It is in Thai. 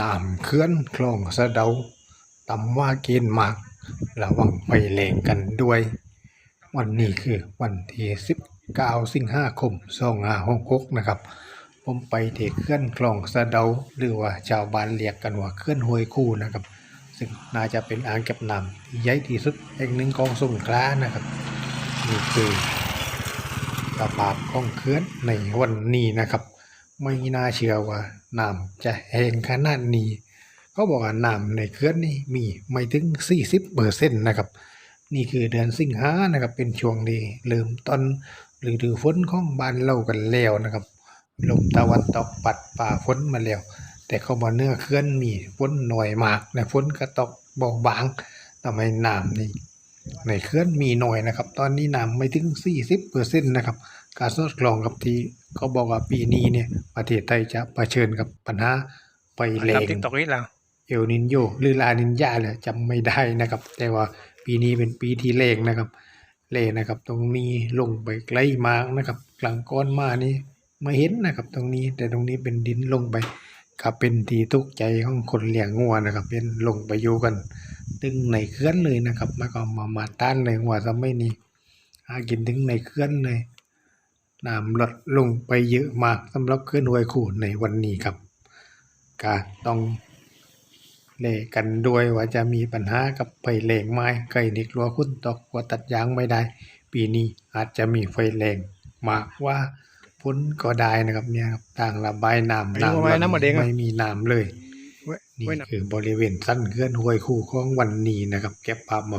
น้ำเขื่อนคลองสะเดาตำว่าเกณฑ์มากระวังไฟแรงกันด้วย วันนี้คือวันที่19สิงหาคม2566นะครับ ผมไปเทเขื่อนคลองสะเดาหรือว่าชาวบ้านเรียกกันว่าเขื่อนห้วยคู่นะครับ ซึ่งน่าจะเป็นอ่างเก็บน้ำที่ใหญ่ที่สุดแห่งหนึ่งของสงขลานะครับนี่คือสภาพของเขื่อนในวันนี้นะครับ ไม่น่าเชื่อว่าน้ำจะแห้งขนาดนี้ เขาบอกว่าน้ำในเขื่อนนี่มีไม่ถึง 40เปอร์เซ็นต์นะครับ นี่คือเดือนสิงหานะครับ เป็นช่วงที่เริ่มต้นฤดูฝนของบ้านเรากันแล้วนะครับ ลมตะวันตกปัดป่าฝนมาแล้ว แต่เขาบอกเนื้อเขื่อนนี่ฝนหน่อยมากและฝนก็ตกเบาบางทำให้น้ำนี่ ในเขื่อนมีหน่อยนะครับ ตอนนี้น้ำไม่ถึง 40เปอร์เซ็นต์นะครับ การสอดคล้องกับที่เขาบอกว่าปีนี้เนี่ยประเทศไทยจะเผชิญกับปัญหาไฟแรทำงติ๊กต็อกนี่แล้วเอลนินโยหรือลานินยาเลยจำไม่ได้นะครับ แต่ว่าปีนี้เป็นปีที่แรงนะครับแรงนะครับ ตรงนี้ลงไปไกลมากนะครับ กลางก้อนมานี่ไม่เห็นนะครับ ตรงนี้แต่ตรงนี้เป็นดินลงไปก็เป็นที่ทุกข์ใจของคนเลี้ยงงัวนะครับ เป็นลงไปอยู่กัน ตึงในเขื่อนเลยนะครับแล้วก็มามาต้านเลยว่าสมัยนี้หากินถึงในเขื่อนเลยน้ำลดลงไปเยอะมากสำหรับเขื่อนห้วยขู่ในวันนี้ครับก็ต้องเลกันด้วยว่าจะมีปัญหากับไฟแรงไหม้ไก่นิกลัวคุณตกกลัวตัดยางไม่ได้ ปีนี้อาจจะมีไฟแรงมากกว่าพ้นก็ได้นะครับเนี่ยครับต่างระบายน้ำอันนี้ว่าไว้น้ำหมดเองอะไม่มีน้ำเลยไว้ นี่คือบริเวณสั้นเคลื่อนห้วยคู่ของวันนี้นะครับ เก็บภาพมา